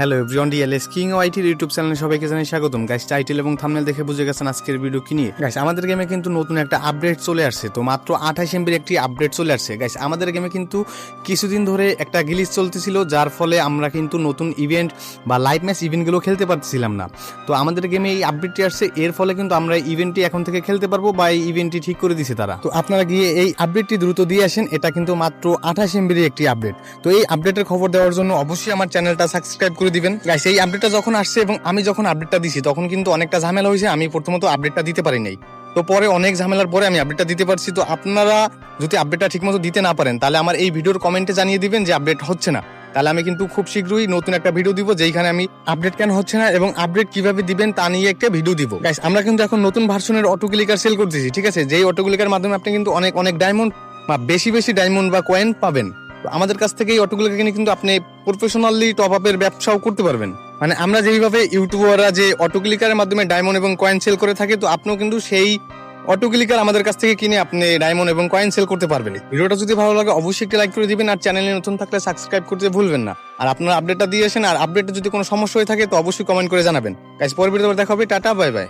Hello everyone DLS king ওয়াইটির YouTube চ্যানেলে সবাইকে জানাই স্বাগতম। গাইস টাইটেল এবং থাম্বনেল দেখে বুঝে গেছেন আজকের ভিডিও কি নিয়ে। গাইস আমাদের গেমে কিন্তু নতুন একটা আপডেট চলে আসছে। তো মাত্র আঠাশ এমবির একটি আপডেট চলে আসছে। গাইস আমাদের গেমে কিন্তু কিছুদিন ধরে একটা গিলিস চলতেছিল, যার ফলে আমরা কিন্তু নতুন ইভেন্ট বা লাইভ ম্যাচ ইভেন্টগুলো খেলতে পারছিলাম না। তো আমাদের গেমে এই আপডেটটি আসছে, এর ফলে কিন্তু আমরা ইভেন্টটি এখন থেকে খেলতে পারব বা এই ইভেন্টটি ঠিক করে দিছে তারা। তো আপনারা গিয়ে এই আপডেটটি দ্রুত দিয়ে আসেন, এটা কিন্তু মাত্র আঠাশ এমবির একটি আপডেট তো এই আপডেটের খবর দেওয়ার জন্য অবশ্যই আমার চ্যানেলটা সাবস্ক্রাইব করে দিবেন। গাইস এই আপডেটটা যখন আসছে এবং আমি যখন আপডেটটা দিছি, তখন কিন্তু অনেকটা ঝামেলা হয়েছে। আমি প্রথমত আপডেটটা দিতে পারি নাই। তো পরে অনেক ঝামেলার পরে আমি আপডেটটা দিতে পারছি। তো আপনারা যদি আপডেটটা ঠিকমতো দিতে না পারেন, তাহলে আমার এই ভিডিওর কমেন্টে জানিয়ে দিবেন যে আপডেট হচ্ছে না। তাহলে আমি কিন্তু খুব শীঘ্রই নতুন একটা ভিডিও দিব যেখানে আমি আপডেট কেন হচ্ছে না এবং আপডেট কীভাবে দিবেন তা নিয়ে একটা ভিডিও দিব। গাইস আমরা কিন্তু এখন নতুন ভার্সনের অটো ক্লিকার সেল করতেছি, ঠিক আছে? যেই অটো ক্লিকার মাধ্যমে আপনি কিন্তু অনেক অনেক ডায়মন্ড বা বেশি বেশি ডায়মন্ড বা কয়েন পাবেন। আমাদের কাছ থেকে এই অটোগুলো কিনে কিন্তু আপনি প্রফেশনালি টপ আপের ব্যবসাও করতে পারবেন। মানে আমরা যেইভাবে ইউটিউবাররা যে অটো ক্লিকারের মাধ্যমে ডায়মন্ড এবং কয়েন সেল করে থাকে, তো আপনিও কিন্তু সেই অটো ক্লিকার আমাদের কাছ থেকে কিনে আপনি ডায়মন্ড এবং কয়েন সেল করতে পারবেন। ভিডিওটা যদি ভালো লাগে, অবশ্যই একটা লাইক করে দিবেন, আর চ্যানেলে নতুন থাকলে সাবস্ক্রাইব করতে ভুলবেন না। আর আপনার আপডেটটা দিয়ে আসেন, আর আপডেটে যদি কোনো সমস্যা হয়ে থাকে, তো অবশ্যই কমেন্ট করে জানাবেন। গাইস পরের দেখা হবে, টাটা বাই বাই